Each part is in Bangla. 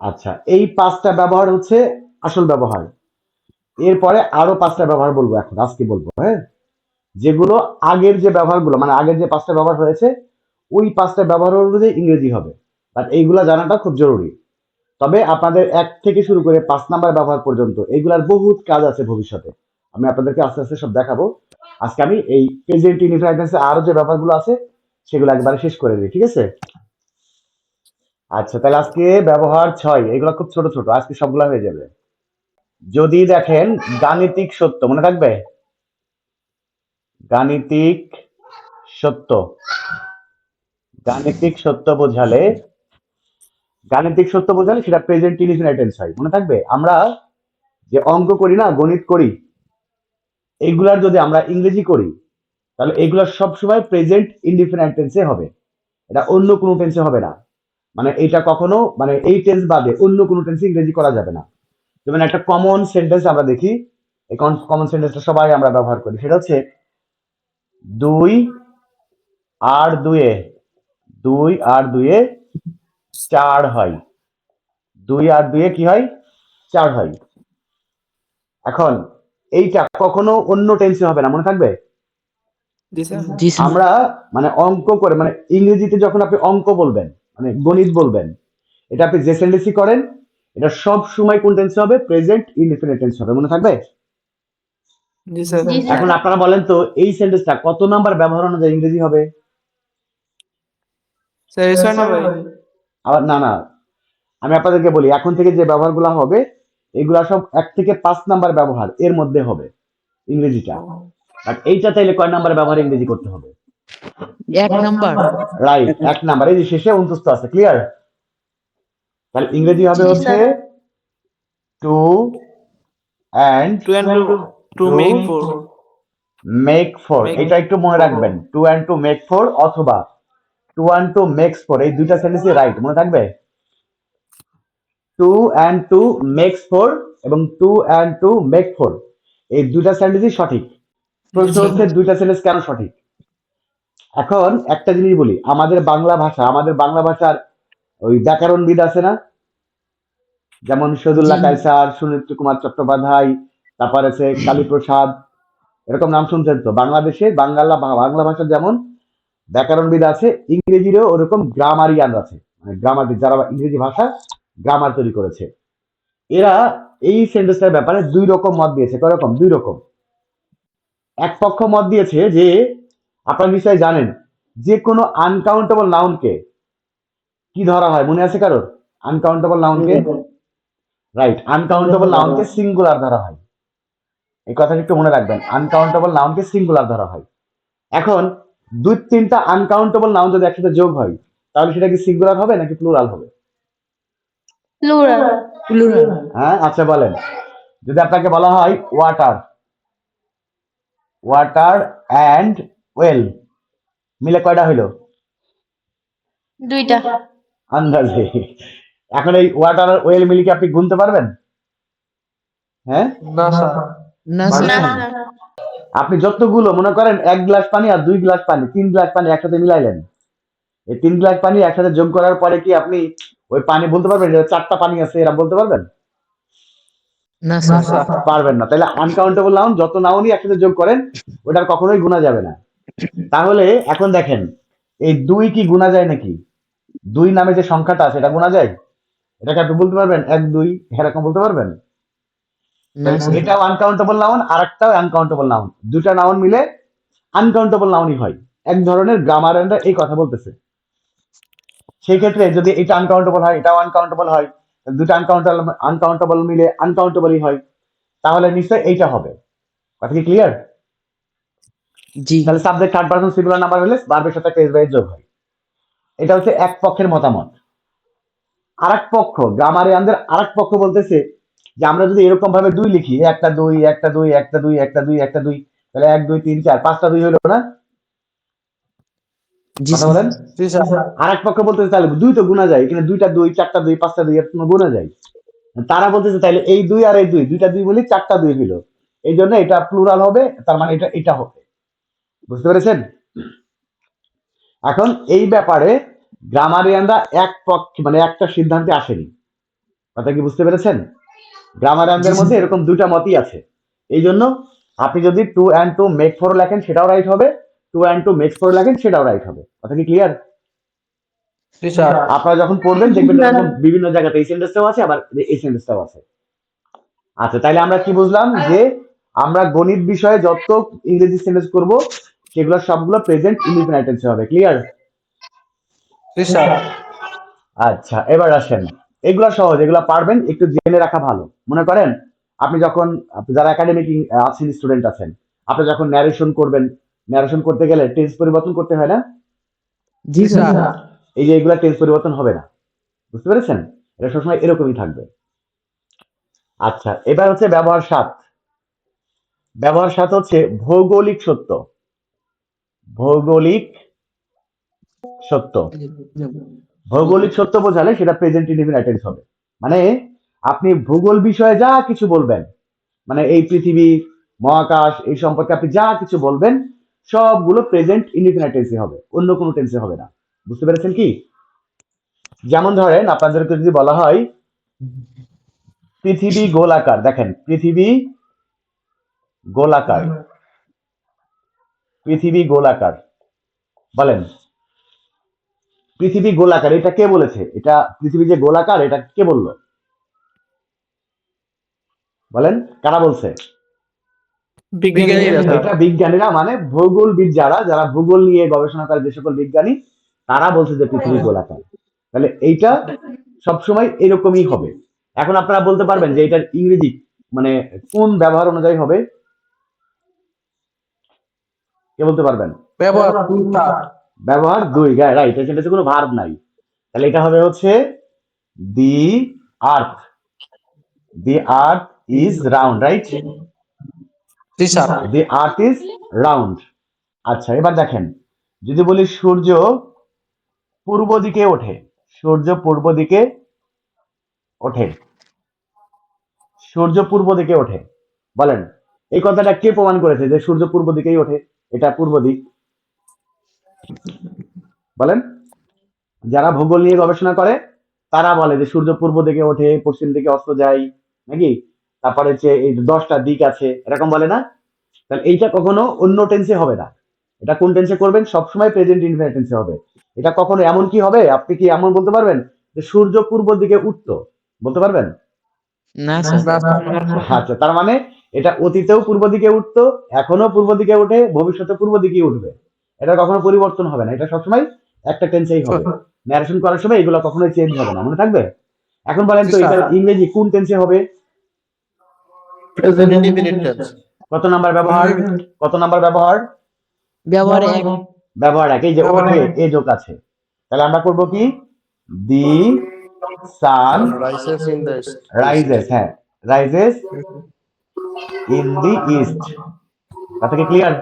আচ্ছা এই পাঁচটা ব্যবহার হচ্ছে আসল ব্যবহার। এরপরে আরও পাঁচটা ব্যবহার বলব এখন আজকে বলব হ্যাঁ? যেগুলো আগের যে ব্যবহারগুলো মানে আগের যে পাঁচটা ব্যবহার হয়েছে ওই পাঁচটা ব্যবহার অনুযায়ী ইংরেজি হবে। বাট এইগুলা জানাটা খুব জরুরি। তবে আপনাদের এক থেকে শুরু করে পাঁচ নাম্বার ব্যবহার পর্যন্ত, এইগুলার বহুত কাজ আছে ভবিষ্যতে। আমি আপনাদেরকে আস্তে আস্তে সব দেখাবো। আজকে আমি এই প্রেজেন্ট ইনফ্রাইটেন্সে আরও যে ব্যাপারগুলো আছে, সেগুলো একবারে শেষ করে দিই, ঠিক আছে? আচ্ছা তাহলে আজকে ব্যবহার ছয়, এগুলো খুব ছোট ছোট, আজকে সবগুলো হয়ে যাবে। যদি দেখেন গাণিতিক সত্য, মনে থাকবে? গাণিতিক সত্য। গাণিতিক সত্য বোঝালে, গাণিতিক সত্য বোঝালে সেটা প্রেজেন্ট ইনফিনিটেন্স হয়, মনে থাকবে? আমরা যে অঙ্ক করি না, গণিত করি, এগুলার যদি আমরা ইংরেজি করি, তাহলে এগুলো সবসময় প্রেজেন্ট ইনডিফিনাইট টেন্সে হবে। এটা অন্য কোনো টেন্সে হবে না। মানে এটা কখনো মানে এই টেন্স বাদে অন্য কোনো টেন্সে ইংরেজি করা যাবে না। যেমন একটা কমন সেন্টেন্স আমরা দেখি এই কমন সেন্টেন্সটা সবাই আমরা ব্যবহার করি। সেটা হচ্ছে দুই আর দুয়ে দুই আর দুয়ে চার হয়। দুই আর দুয়ে কি হয়? চার হয়। এখন এইটা কখনো অন্য টেন্সে হবে না মনে থাকবে? জি স্যার। জি স্যার। আমরা মানে অঙ্ক করে মানে ইংরেজিতে যখন আপনি অঙ্ক বলবেন মানে গণিত বলবেন। এটা আপনি যে সেন্টেন্সই করেন এটা সব সময় কোন টেন্সে হবে? প্রেজেন্ট ইনডিফিনিট টেন্স হবে। মনে থাকবে? জি স্যার। এখন আপনারা বলেন তো এই সেন্টেন্সটা কত নাম্বার ব্যবহার অনুযায়ী ইংরেজি হবে? স্যার এসো না ভাই। আবার না না। আমি আপনাদেরকে বলি এখন থেকে যে ব্যবহারগুলো হবে এগুলা সব এক থেকে পাঁচ নাম্বার ব্যবহার এর মধ্যে হবে ইংরেজিটা। বাট এইটা তাইলে কয় নাম্বার ব্যবহার ইংরেজি করতে হবে? এক নাম্বার। রাইট এক নাম্বার। এই যে শেষে অন্তস্থ আছে ক্লিয়ার তাহলে ইংরেজি হবে হচ্ছে two and two and two make four মেক ফোর এটা একটু মনে রাখবেন। Two and two make four অথবা two and two makes four এই দুইটা সেন্টেন্সই রাইট মনে থাকবে? Two and two makes four এবং two and two make four এই দুইটা সেন্টেন্সই সঠিক। প্রশ্ন হচ্ছে দুইটা সেন্টেন্স কেন সঠিক? এখন একটা জিনিস বলি আমাদের বাংলা ভাষা আমাদের বাংলা ভাষার ওই ব্যাকরণবিদ আছে না? যেমন জি। কায়সার সুনীত্র কুমার চট্টোপাধ্যায় তারপর আছে কালীপ্রসাদ এরকম নাম শুনছেন তো? বাংলাদেশে বাংলা বাংলা ভাষার যেমন ব্যাকরণবিদ আছে ইংরেজিরও ওরকম গ্রামারিয়ান আছে। মানে গ্রামার যারা ইংরেজি ভাষা গ্রামার তৈরি করেছে। এরা এই সেন্টেন্সটার ব্যাপারে দুই রকম মত দিয়েছে। কয় রকম দুই রকম। এক পক্ষ মত দিয়েছে যে আপনারা নিশ্চয়ই জানেন যে কোনো আনকাউন্টেবল নাউনকে কি ধরা হয়? মনে আছে কারোর? আনকাউন্টেবল নাউনকে রাইট আনকাউন্টেবল নাউনকে সিঙ্গুলার ধরা হয়। এই কথাটা একটু মনে রাখবেন আনকাউন্টেবল নাউনকে সিঙ্গুলার ধরা হয়। এখন দুই তিনটা আনকাউন্টেবল নাউন যদি একসাথে যোগ হয় তাহলে সেটা কি সিঙ্গুলার হবে নাকি প্লুরাল হবে? প্লুরাল প্লুরাল হ্যাঁ আচ্ছা বলেন। যদি আপনাকে বলা হয় ওয়াটার ওয়াটার অ্যান্ড ওয়েল মিলে কয়টা হইল? দুইটা। আন্দাজে। এখন এই ওয়াটার ওয়েল মিলে কি আপনি গুনতে পারবেন? হ্যাঁ? না স্যার। না আপনি যতগুলো মনে করেন এক গ্লাস পানি আর দুই গ্লাস পানি তিন গ্লাস পানি একসাথে মিলাইলেন। এই তিন গ্লাস পানি একসাথে যোগ করার পরে কি আপনি ওই পানি বলতে পারবেন? যে চারটা পানি আছে এরা বলতে পারবেন? না স্যার। পারবেন না। তাহলে আনকাউন্টেবল নাউন যত নাউনই একসাথে যোগ করেন ওটার কখনোই গুণা যাবে না। তাহলে এখন দেখেন এই দুই কি গুণা যায় নাকি? দুই নামে যে সংখ্যাটা আছে এটা গুণা যায়? এটাকে আপনি বলতে পারবেন এক দুই এরকম বলতে পারবেন? এটাও আনকাউন্টেবল নাউন আর একটাও আনকাউন্টেবল নাউন দুটা নাউন মিলে আনকাউন্টেবল নাউনই হয়। এক ধরনের গ্রামার এই কথা বলতেছে। সেই ক্ষেত্রে যদি এটা আনকাউন্টেবল হয় এটাও আনকাউন্টেবল হয়। দুটো আনকাউন্টেবল আনকাউন্টেবল মিলে আনকাউন্টেবলই হয়। তাহলে নিশ্চয়ই এইটা হবে। কথা কি ক্লিয়ার জি। তাহলে subject third person singular number হলে ভার্বের সাথে কেস বাই যোগ হয়। এটা হচ্ছে এক পক্ষের মতামত। আরেক পক্ষ গ্রামারিয়ানদের আরেক পক্ষ বলতেছে যে আমরা যদি এরকম ভাবে দুই লিখি একটা দুই একটা দুই একটা দুই একটা দুই একটা দুই তাহলে এক দুই তিন চার পাঁচটা দুই হলো না? বলেন? আরেক পক্ষ বলতেছে তাহলে দুই তো গুণা যায় এখানে দুইটা দুই চারটা দুই পাঁচটা দুই এরকম গুণা যায়। তারা বলতেছে তাহলে এই দুই আর এই দুই দুইটা দুই বলি চারটা দুই হলো। এই জন্য এটা প্লুরাল হবে তার মানে এটা এটা হবে। বুঝতে পেরেছেন? এখন এই ব্যাপারে গ্রামারিয়ানরা এক পক্ষ মানে একটা সিদ্ধান্তে আসেনি। কথা কি বুঝতে পেরেছেন? গ্রামারানদের মধ্যে এরকম দুইটা মতই আছে। এই জন্য আপনি যদি two and two make four লেখেন সেটাও রাইট হবে। Two and two makes four লেখেন সেটাও রাইট হবে। কথা কি ক্লিয়ার আপনারা যখন পড়বেন দেখবেন বিভিন্ন জায়গাতে এই সেন্টেন্সটাও আছে আবার এই সেন্টেন্সটাও আছে। আচ্ছা তাইলে আমরা কি বুঝলাম? যে আমরা গণিত বিষয়ে যত ইংরেজি সেন্টেন্স করব সেগুলো সবগুলো প্রেজেন্ট ইনডিফিনাইট টেন্সে হবে ক্লিয়ার জি স্যার আচ্ছা এবার আসেন। এগুলো সহজ এগুলো পারবেন একটু জেনে রাখা ভালো। মনে করেন আপনি যখন যারা একাডেমিক আছেন স্টুডেন্ট আছেন আপনি যখন ন্যারেশন করবেন ন্যারেশন করতে গেলে টেন্স পরিবর্তন করতে হয় না? জি স্যার এই যে এগুলা টেন্স পরিবর্তন হবে না। বুঝতে পেরেছেন? এটা সবসময় এরকমই থাকবে। আচ্ছা এবার হচ্ছে ব্যবহার সাত। ব্যবহার সাত হচ্ছে ভৌগোলিক সত্য। ভৌগোলিক সত্য। ভৌগোলিক সত্য বোঝালে সেটা প্রেজেন্ট টেন্স হবে। মানে আপনি ভূগোল বিষয়ে যা কিছু বলবেন মানে এই পৃথিবী, মহাকাশ, এই সম্পর্কে আপনি যা কিছু বলবেন, সবগুলো প্রেজেন্ট ইনডিফিনাইট হবে। অন্য কোনো টেন্সে হবে না। বুঝতে পেরেছেন কি? যেমন ধরেন আপনাদেরকে যদি বলা হয়, পৃথিবী গোলাকার, দেখেন, পৃথিবী গোলাকার। পৃথিবী গোলাকার। বলেন পৃথিবী গোলাকার এটা কে বলেছে? এটা পৃথিবী যে গোলাকার এটা কে বলল? বলেন কারা বলছে? এটা বিজ্ঞানীরা মানে ভূগোলবিদ যারা যারা ভূগোল নিয়ে গবেষণা করে যে সকল বিজ্ঞানী তারা বলছে যে পৃথিবী গোলাকার। তাহলে এইটা সবসময় এরকমই হবে। এখন আপনারা বলতে পারবেন যে এটার ইংরেজি মানে কোন ব্যবহার অনুযায়ী হবে? কে বলতে পারবেন? ব্যবহার দুই রাইট এখানে কোনো ভার্ব নাই। তাহলে এটা হবে হচ্ছে the earth the earth is round right G sir. The earth is round. আচ্ছা এবার দেখেন যদি বলি সূর্য পূর্ব দিকে ওঠে সূর্য পূর্ব দিকে ওঠে। সূর্য পূর্ব দিকে ওঠে। বলেন এই কথাটা কে প্রমাণ করেছে যে সূর্য পূর্ব দিকেই ওঠে? এটা পূর্ব দিক। বলেন? যারা ভূগোল নিয়ে গবেষণা করে তারা বলে যে সূর্য পূর্ব দিকে ওঠে পশ্চিম দিকে অস্ত যায় নাকি? তারপরে হচ্ছে এই দশটা দিক আছে এরকম বলে না? তাহলে এইটা কখনো অন্য টেন্সে হবে না। এটা কোন টেন্সে করবেন? সবসময় প্রেজেন্ট ইনফিনিট টেন্সে হবে। এটা কখনো এমন কি হবে? আপনি কি এমন বলতে পারবেন? যে সূর্য পূর্ব দিকে উঠতো। বলতে পারবেন? না স্যার। আচ্ছা তার মানে এটা অতীতেও পূর্ব দিকে উঠতো এখনও পূর্ব দিকে উঠে ভবিষ্যতে পূর্ব দিকে উঠবে। এটা কখনো পরিবর্তন হবে না এটা সবসময় একটা টেন্সেই হবে। ন্যারেশন করার সময় এগুলো কখনো চেঞ্জ হবে না মনে থাকবে? এখন বলেন তো এটা ইংরেজি কোন টেন্সে হবে? প্রেজেন্ট ইনডিফিনিট টেন্স কত নাম্বার ব্যবহার? কত নাম্বার ব্যবহার? ব্যবহার এক। ব্যবহার এক এই যে ব্যবহার ওঠে এক। এ যোগ আছে। তাহলে আমরা করব কি? The sun rises in the rises হ্যাঁ রাইজেস ইন দি ইস্ট কথা কি ক্লিয়ার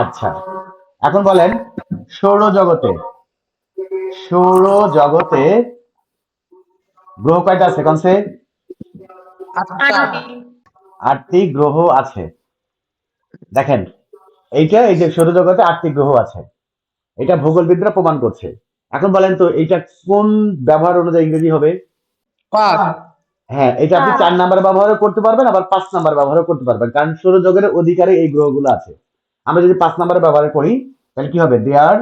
আচ্ছা। এখন বলেন সৌরজগতে সৌরজগতে গ্রহ কয়টা আছে? কনসে আটটা। আটটি গ্রহ আছে। দেখেন এইটা এই যে সৌরজগতে আটটি গ্রহ আছে। এটা ভূগোলবিদরা প্রমাণ করছে। এখন বলেন তো এইটা কোন ব্যবহার অনুযায়ী ইংরেজি হবে? পাঁচ হ্যাঁ এটা আপনি চার নাম্বার ব্যবহারও করতে পারবেন আবার পাঁচ নাম্বার ব্যবহারও করতে পারবেন। কারণ সৌরজগতের অধিকারে এই গ্রহগুলো আছে। আমরা যদি পাঁচ নাম্বার ব্যবহার করি তাহলে কি হবে? There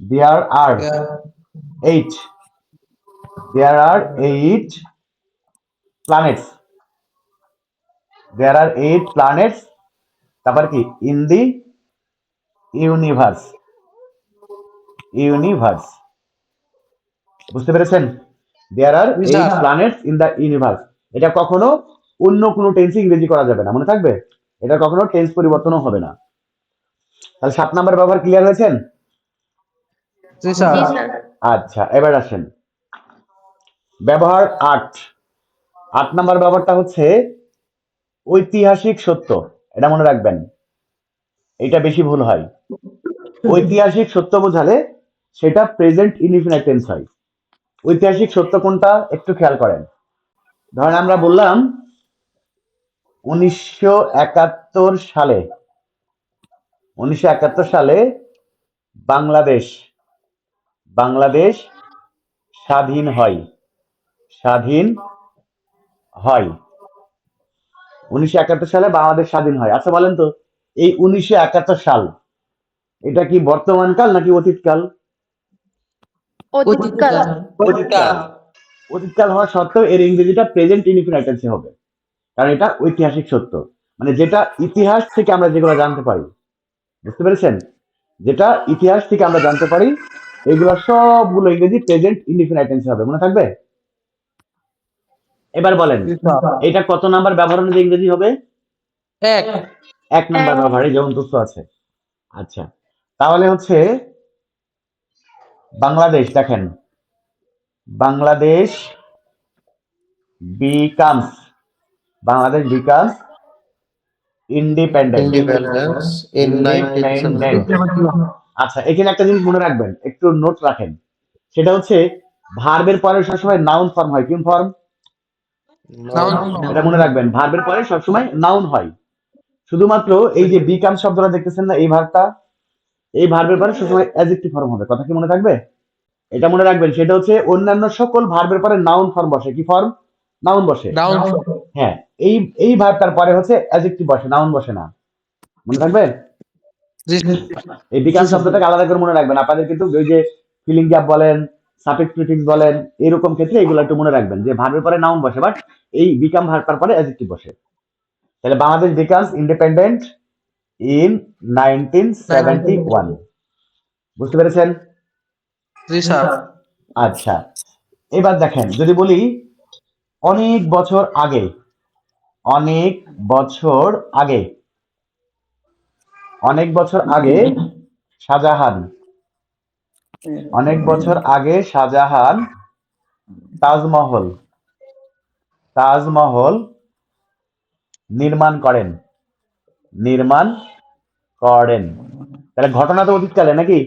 there are eight there are eight planets there are eight planets তারপর কি? ইন দি ইউনিভার্স ইউনিভার্স বুঝতে পেরেছেন? There are eight planets in the universe এটা কখনো অন্য কোনো টেন্সে ইংরেজি করা যাবে না মনে থাকবে? এটা কখনো টেন্স পরিবর্তনও হবে না। তাহলে সাত নাম্বার ব্যবহার ক্লিয়ার হয়েছেন জি স্যার। আচ্ছা এবার আসেন। ব্যবহার আট আট নাম্বার ব্যবহারটা হচ্ছে ঐতিহাসিক সত্য। এটা মনে রাখবেন। এটা বেশি ভুল হয়। ঐতিহাসিক সত্য বোঝালে সেটা প্রেজেন্ট ইনডিফিনাইট টেন্স হয়। ঐতিহাসিক সত্য কোনটা একটু খেয়াল করেন। ধরেন আমরা বললাম, উনিশশো একাত্তর সালে, উনিশশো একাত্তর সালে বাংলাদেশ বাংলাদেশ স্বাধীন হয় স্বাধীন হয়। উনিশশো একাত্তর সালে বাংলাদেশ স্বাধীন হয়। আচ্ছা বলেন তো, এই উনিশশো একাত্তর সাল, এটা কি বর্তমান কাল নাকি অতীতকাল অতীতকাল অতীতকাল অতীতকাল হওয়া সত্ত্বেও এর ইংরেজিটা প্রেজেন্ট ইনফিনিট টেন্সে হবে। কারণ এটা ঐতিহাসিক সত্য। মানে যেটা ইতিহাস থেকে আমরা যেগুলো জানতে পারি বুঝতে পেরেছেন? যেটা ইতিহাস থেকে আমরা জানতে পারি এগুলো সবগুলো ইংরেজি প্রেজেন্ট ইনডিফিনাইট টেন্সে হবে। মনে থাকবে? এবার বলেন এটা কত নাম্বার ব্যবহার অনুযায়ী ইংরেজি হবে? এক। এক নাম্বার ব্যবহারে যেমন তথ্য আছে। আচ্ছা তাহলে হচ্ছে বাংলাদেশ দেখেন। Bangladesh becomes Bangladesh becomes independent independence in 1970. আচ্ছা এখানে একটা জিনিস মনে রাখবেন একটু নোট রাখেন। সেটা হচ্ছে ভার্বের পরে সবসময় নাউন ফর্ম হয় কোন ফর্ম এটা মনে রাখবেন ভার্বের পরে সবসময় নাউন হয়। শুধুমাত্র এই যে বিকাম শব্দটা দেখতেছেন না এই ভার্বটা এই ভার্বের পরে সবসময় অ্যাডজেক্টিভ ফর্ম হবে। কথা কি মনে থাকবে? এটা মনে রাখবেন সেটা হচ্ছে অন্যান্য সকল ভার্বের পরে নাউন ফর্ম বসে। কি ফর্ম নাউন বসে. হ্যাঁ এই এই ভার্বটার পরে হচ্ছে অ্যাডজেক্টিভ বসে নাউন বসে না। মনে থাকবে? এই বিকাশ শব্দটাকে আলাদা করে মনে রাখবেন। আপনাদের কিন্তু ওই যে ফিলিং গ্যাপ বলেন সাফিক্স প্রিফিক্স বলেন এরকম ক্ষেত্রে এগুলো একটু মনে রাখবেন যে ভার্বের পরে নাউন বসে বাট এই বিকাম ভার্বটার পরে অ্যাডজেক্টিভ বসে। তাহলে Bangladesh becomes independent in nineteen seventy one বুঝতে পেরেছেন? জি স্যার। আচ্ছা এবার দেখেন যদি বলি অনেক বছর আগে অনেক বছর আগে অনেক বছর আগে শাহজাহান অনেক বছর আগে শাহজাহান তাজমহল তাজমহল নির্মাণ করেন। নির্মাণ করেন। তাহলে ঘটনা তো অতীতকালে নাকি?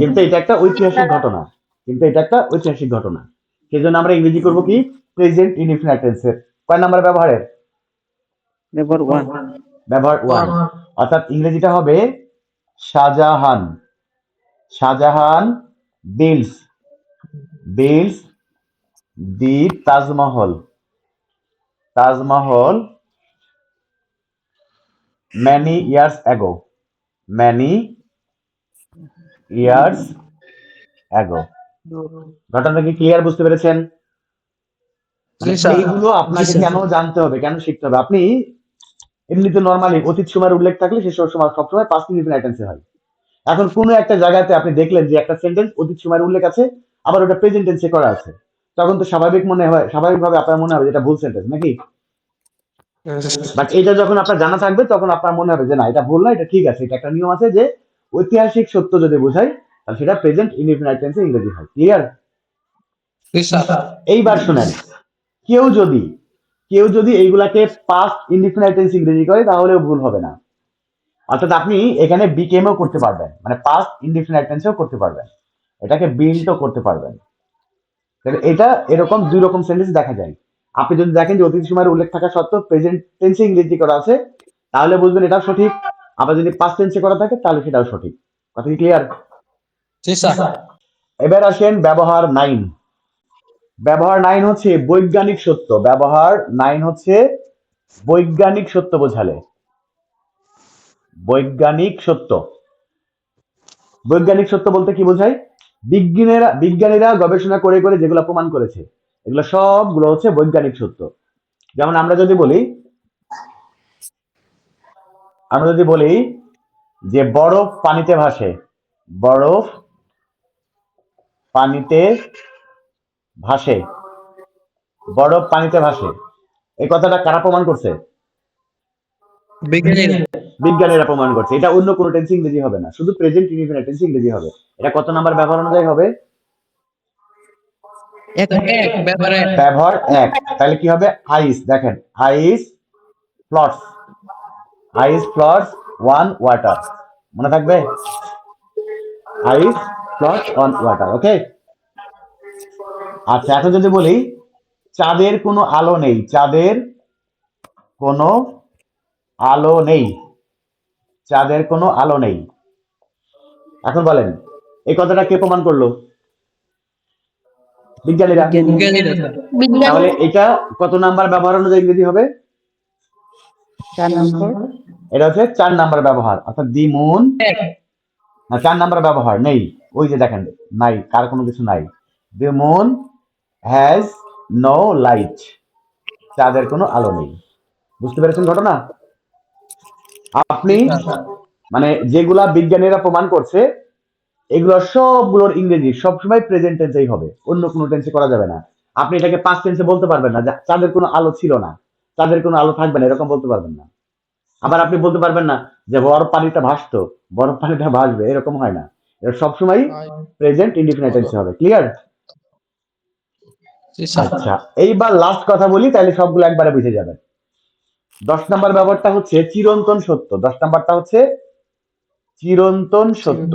কিন্তু এটা একটা ঐতিহাসিক ঘটনা। কিন্তু এটা একটা ঐতিহাসিক ঘটনা। সেই জন্য আমরা ইংরেজি করব কি? প্রেজেন্ট ইনডিফিনিট টেন্সের কয় নাম্বার ব্যবহারের? Number one. ব্যবহার ওয়ান অর্থাৎ ইংরেজিটা হবে Shahjahan. Shahjahan builds builds the Taj Mahal. Taj Mahal many years ago many years ago ঘটনাটা কি ক্লিয়ার বুঝতে পেরেছেন? এইগুলো আপনাকে কেন জানতে হবে? কেন শিখতে হবে? আপনি এমনিতে নর্মালি অতীত সময়ের উল্লেখ থাকলে সে সব সময় সবসময় পাঁচ মিনিট আইটেন্সে হয়। এখন কোনো একটা জায়গাতে আপনি দেখলেন যে একটা সেন্টেন্স অতীত সময়ের উল্লেখ আছে আবার ওটা প্রেজেন্ট টেন্সে করা আছে। তখন তো স্বাভাবিক মনে হয় স্বাভাবিকভাবে আপনার মনে হবে এটা ভুল সেন্টেন্স নাকি? বাট এটা যখন আপনার জানা থাকবে তখন আপনার মনে হবে যে না এটা ভুল না এটা ঠিক আছে। এটা একটা নিয়ম আছে যে ঐতিহাসিক সত্য যদি বোঝাই তাহলে সেটা প্রেজেন্ট ইনডিফিনাইট টেন্সে ইংরেজি হয়। ক্লিয়ার এইবার শুনেন। কেউ যদি কেউ যদি এইগুলাকে পাস্ট ইনডিফিনাইট টেন্স ইংরেজি করে তাহলেও ভুল হবে না। অর্থাৎ আপনি এখানে বিকেমও করতে পারবেন। মানে পাস্ট ইনডিফিনাইট টেন্সেও করতে পারবেন। এটাকে বিল্টও করতে পারবেন। তাহলে এটা এরকম দুই রকম সেন্টেন্স দেখা যায়। আপনি যদি দেখেন যে অতীত সময়ের উল্লেখ থাকা সত্ত্বেও প্রেজেন্ট টেন্সে ইংরেজি করা আছে তাহলে বুঝবেন এটাও সঠিক। আবার যদি পাস্ট টেন্সে করা থাকে তাহলে সেটাও সঠিক। কথা কি ক্লিয়ার এবার আসেন ব্যবহার নাইন ব্যবহার নাইন হচ্ছে বৈজ্ঞানিক সত্য। ব্যবহার নাইন হচ্ছে বৈজ্ঞানিক সত্য বোঝালে। বৈজ্ঞানিক সত্য। বৈজ্ঞানিক সত্য বলতে কি বোঝায়? বিজ্ঞানীরা বিজ্ঞানীরা গবেষণা করে করে যেগুলো প্রমাণ করেছে। এগুলো সবগুলো হচ্ছে বৈজ্ঞানিক সত্য। যেমন আমরা যদি বলি আমরা যদি বলি যে বরফ পানিতে ভাসে বরফ পানিতে ভাসে বরফ পানিতে ভাসে। এই কথাটা কারা প্রমাণ করছে? বিজ্ঞানী বিজ্ঞানীরা প্রমাণ করছে। এটা অন্য কোনো টেন্স ইংরেজি হবে না। শুধু প্রেজেন্ট ইনডিফিনিট টেন্স ইংরেজি হবে। এটা কত নাম্বার ব্যবহার অনুযায়ী হবে? ব্যবহার এক। তাহলে কি হবে? আইস দেখেন। আইস ফ্লটস আইস ফ্লটস ওয়ান ওয়াটার মনে থাকবে? আইস ওয়ান ওয়াটার ওকে আচ্ছা এখন যদি বলি চাঁদের কোনো আলো নেই। চাঁদের কোনো আলো নেই। চাঁদের কোনো আলো নেই। এখন বলেন এই কথাটা কে প্রমাণ করল? বিজ্ঞানীরা। তাহলে এটা কত নাম্বার ব্যবহার অনুযায়ী ইংরেজি হবে? এটা হচ্ছে চার নাম্বার ব্যবহার অর্থাৎ দি মুন। না চার নাম্বার ব্যবহার নেই। ওই যে দেখেন নাই কার কোনো কিছু নাই। The moon has no light চাঁদের কোনো আলো নেই। বুঝতে পেরেছেন ঘটনা? আপনি মানে যেগুলা বিজ্ঞানীরা প্রমাণ করছে এগুলো সবগুলোর ইংরেজি সবসময় প্রেজেন্ট টেন্সেই হবে। অন্য কোনো টেন্সে করা যাবে না। আপনি এটাকে পাস্ট টেন্সে বলতে পারবেন না চাঁদের কোনো আলো ছিল না। চাঁদের কোনো আলো থাকবে না এরকম বলতে পারবেন না। আবার আপনি বলতে পারবেন না যে বরফ পানিটা ভাসতো বরফ পানিটা ভাসবে এরকম হয় না। এটা সবসময় প্রেজেন্ট ইন্ডিফিনাইট টেন্সে হবে। ক্লিয়ার আচ্ছা এইবার লাস্ট কথা বলি তাহলে সবগুলো একবারে বুঝে যাবে দশ নাম্বার ব্যাপারটা হচ্ছে চিরন্তন সত্য। দশ নাম্বারটা হচ্ছে চিরন্তন সত্য।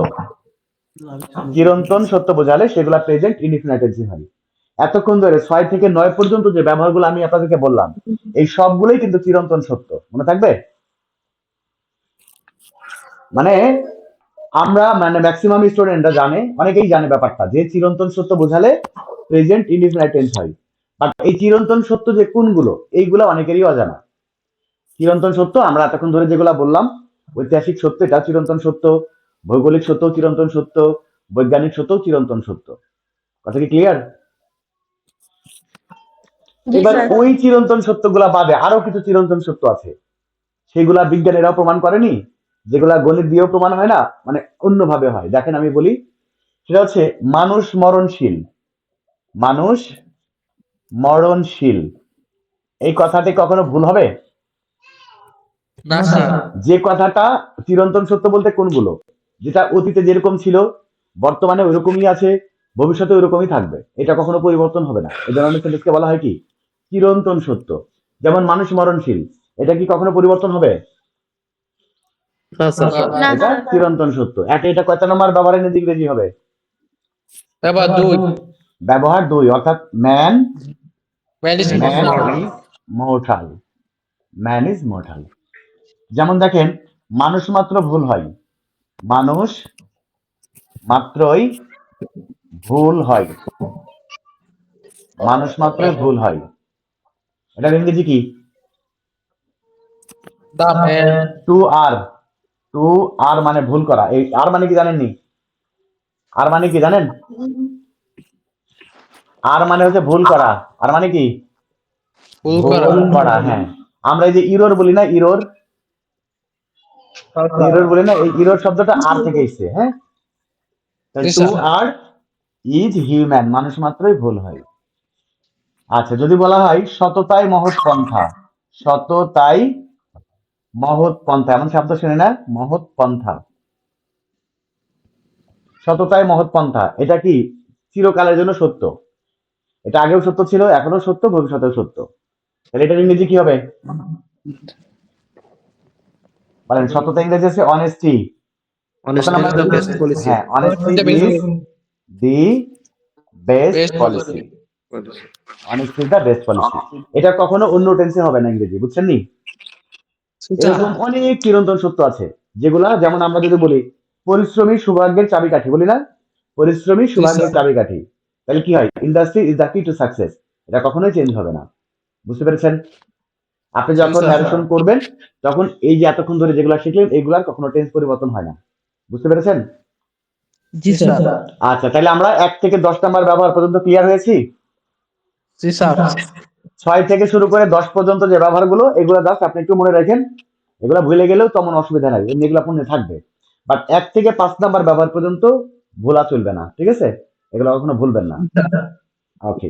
চিরন্তন সত্য বোঝালে সেগুলা প্রেজেন্ট ইনডিফিনাইটেন্সি হয় এতক্ষণ ধরে ছয় থেকে নয় পর্যন্ত যে ব্যবহারগুলো আমি আপনাদেরকে বললাম, এই সবগুলোই কিন্তু চিরন্তন সত্য। মনে থাকবে? মানে আমরা মানে ম্যাক্সিমাম স্টুডেন্টরা জানে, অনেকেই জানে ব্যাপারটা, যে চিরন্তন সত্য বোঝালে প্রেজেন্ট ইনডিফিনাইট টেন্স হয়। বাট এই চিরন্তন সত্য যে কোনগুলো, এইগুলো অনেকেরই অজানা। চিরন্তন সত্য, আমরা এতক্ষণ ধরে যেগুলো বললাম, ঐতিহাসিক সত্য, এটা চিরন্তন সত্য। ভৌগোলিক সত্য চিরন্তন সত্য বৈজ্ঞানিক সত্য চিরন্তন সত্য। কথা কি ক্লিয়ার এবার ওই চিরন্তন সত্যগুলা বাদে আরও কিছু চিরন্তন সত্য আছে। সেগুলা বিজ্ঞানীরাও প্রমাণ করেনি যেগুলা গণিত দিয়েও প্রমাণ হয় না মানে অন্যভাবে হয়। দেখেন আমি বলি সেটা হচ্ছে মানুষ মরণশীল। মানুষ মরণশীল। এই কথাটি কখনো ভুল হবে? যে কথাটা চিরন্তন সত্য বলতে কোনগুলো? যেটা অতীতে যেরকম ছিল বর্তমানে ওইরকমই আছে ভবিষ্যতে ওইরকমই থাকবে। এটা কখনো পরিবর্তন হবে না। এই ধরনের সেন্টেন্সকে বলা হয় কি? চিরন্তন সত্য। যেমন মানুষ মরণশীল এটা কি কখনো পরিবর্তন হবে? না স্যার। না এটা চিরন্তন সত্য। এটা এটা কয়টা নম্বর ব্যবহারের নীতি ইংরেজি হবে? ব্যবহার দুই অর্থাৎ man man is man is mortal man is mortal যেমন দেখেন মানুষ মাত্র ভুল হয়। মানুষ মাত্রই ভুল হয়। মানুষ মাত্রই ভুল হয়। এটার ইংরেজি কি? টু আর টু আর মানে ভুল করা। এই আর মানে কি জানেননি? আর মানে কি জানেন? আর মানে হচ্ছে ভুল করা। আর মানে কি? ভুল করা। ভুল করা হ্যাঁ। আমরা এই যে ইরোর বলি না ইরোর ইরোর বলি না এই ইরোর শব্দটা আর থেকে এসছে হ্যাঁ? টু আর ইজ হিউম্যান মানুষ মাত্রই ভুল হয়। আচ্ছা যদি বলা হয় সততাই মহৎ পন্থা সততাই মহৎ পন্থা এমন শব্দ শুনে না মহৎ পন্থা সততাই মহৎ পন্থা এটা কি চিরকালের জন্য সত্য? এটা আগেও সত্য ছিল এখনও সত্য ভবিষ্যতেও সত্য। তাহলে এটার ইংরেজি কি হবে? বলেন সততা ইংরেজি আছে honesty Honesty is the best হ্যাঁ honesty is the best policy honesty is the best policy এটা কখনো অন্য টেন্সে হবে না ইংরেজি বুঝছেন নি? এরকম অনেক চিরন্তন সত্য আছে যেগুলা যেমন আমরা যদি বলি পরিশ্রমী সৌভাগ্যের চাবিকাঠি বলি না? পরিশ্রমী সৌভাগ্যের. চাবিকাঠি। তাহলে কি হয়? Industry is the key to success এটা কখনোই চেঞ্জ হবে না। বুঝতে পেরেছেন? আপনি যখন sir. ন্যারেশন করবেন তখন এই যে এতক্ষণ ধরে যেগুলা শিখলেন এইগুলার কখনো টেন্স পরিবর্তন হয় না। বুঝতে পেরেছেন? জি স্যার। আচ্ছা তাহলে আমরা এক থেকে দশ নাম্বার ব্যবহার পর্যন্ত ক্লিয়ার হয়েছি? জি স্যার। ছয় থেকে শুরু করে দশ পর্যন্ত যে ব্যবহারগুলো এগুলো জাস্ট আপনি একটু মনে রাখেন। এগুলো ভুলে গেলেও তেমন অসুবিধা নাই এমনি এগুলো মনে থাকবে। বাট এক থেকে পাঁচ নাম্বার ব্যবহার পর্যন্ত ভোলা চলবে না ঠিক আছে? এগুলো কখনো ভুলবেন না। ওকে